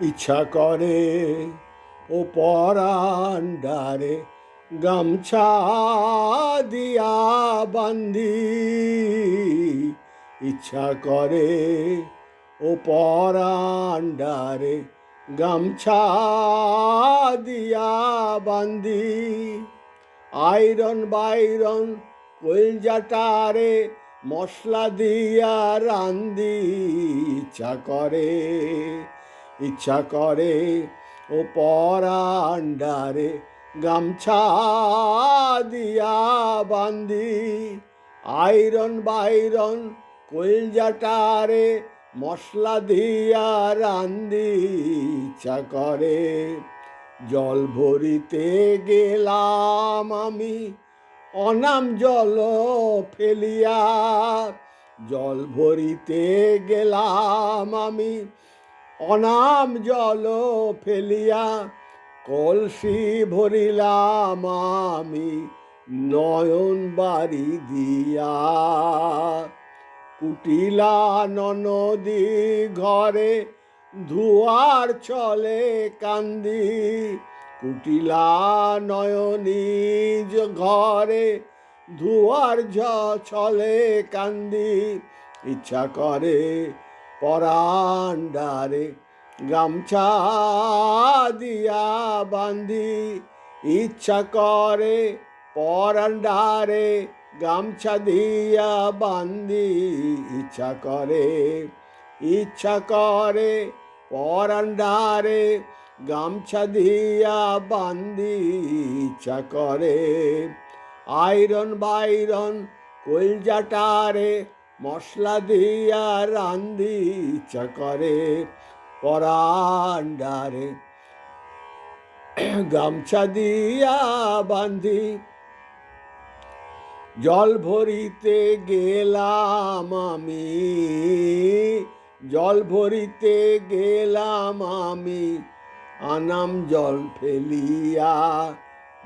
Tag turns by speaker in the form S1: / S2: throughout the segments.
S1: ইচ্ছা করে ও পরান্ডারে গামছা দিয়া বান্ধি ইচ্ছা করে ও পরান্ডারে গামছা দিয়া বান্ধি আইরন বাইরন কলজাটারে মশলা দিয়া রান্দি। ইচ্ছা করে ইচ্ছা করে ও পরান্ডারে গামছা দিয়া বান্দি। আইরন বাইরন কলজাটারে মশলা দিয়া রান্দি। ইচ্ছা করে জল ভরিতে গেলাম আমি, অনাম জল ফেলিয়া। জল ভরিতে গেলাম আমি অনাম জল ফেলিয়া কলসি ভরিলাম আমি, নয়ন বাড়ি দিয়া। কুটিলা ননদি ঘরে ধুয়ার চলে কান্দি, কুটিলা নয়নী ঘরে ধুয়ার ঝ চলে কান্দি। ইচ্ছা করে পরান্ডারে গামছা দিয়া বান্ধি, ইচ্ছা করে পরান্ডারে গামছা দিয়া বান্ধি, ইচ্ছা করে ইচ্ছা করে পরান্ডারে গামছা দিয়া বান্ধি, ইচ্ছা করে। আয়রন বাইরন কলজাটারে মশলা দিয়া রান্ধি ইচ্ছা করে পরান্ডারে। গামছা দিয়া বান্ধি। জল ভরিতে গেলাম আমি। জল ভরিতে গেলাম আমি। আনাম জল ফেলিয়া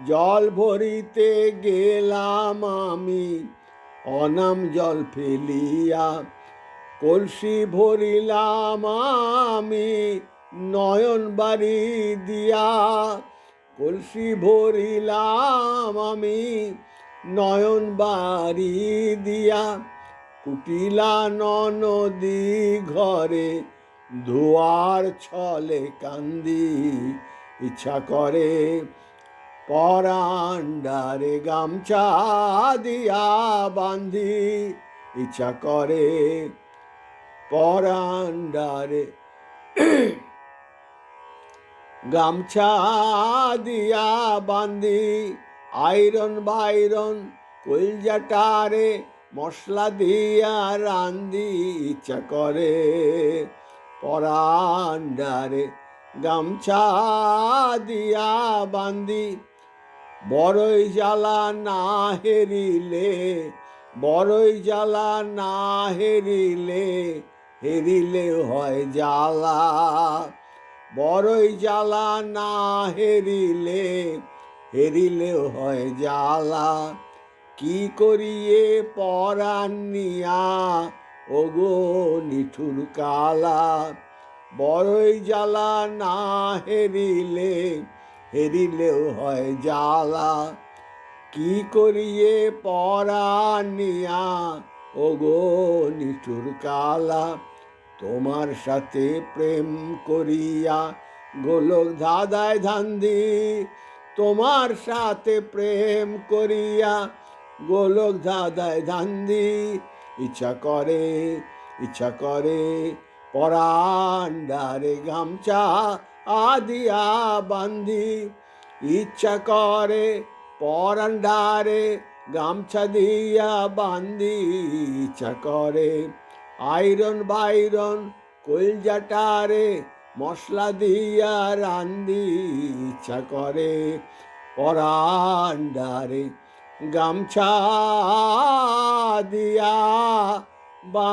S1: জল ভরিতে গেলাম আমি। অনাম জল ফেলিয়া কলসি ভরিলাম আমি, নয়ন বাড়ি দিয়া কলসি ভরিলাম আমি, নয়ন বাড়ি দিয়া কুটিলা নদী ঘরে ধোয়ার ছলে কান্দি, ইচ্ছা করে পরান্ডারে গামছা দিয়া বান্ধি, ইচ্ছা করে পরান্ডারে গামছা দিয়া বান্ধি, আইরন বাইরন কলজাটারে মশলা দিয়া রান্ধি, ইচ্ছা করে পরান্ডারে গামছা দিয়া বান্ধি। বড়ই জ্বালা না হেরিলে, বড়ই জ্বালা না হেরিলে হেরিলে হয় জ্বালা। বড়ই জ্বালা না হেরিলে হেরিলেও হয় জ্বালা। কি করিয়ে পরান্নিয়া ওগো নিঠুর কালা? বড়ই জ্বালা না হেরিলে হেরিলেও হয় জ্বালা। কি করিয়ে পরানিয়া গো নিচুর কালা, তোমার সাথে প্রেম করিয়া গোলক ধাঁধায় ধান্দি, তোমার সাথে প্রেম করিয়া গোলক ধাঁধায় ধান্দি। ইচ্ছা করে ইচ্ছা করে পরান্ডারে গামছা আদিয়া বান্ধি ইচ্ছা করে পরান্ডারে গামছা দিয়া বান্ধি ইচ্ছা করে আইরন বাইরন কলজাটারে মশলা দিয়া রান্ধি ইচ্ছা করে পরান্ডারে গামছা দিয়া বা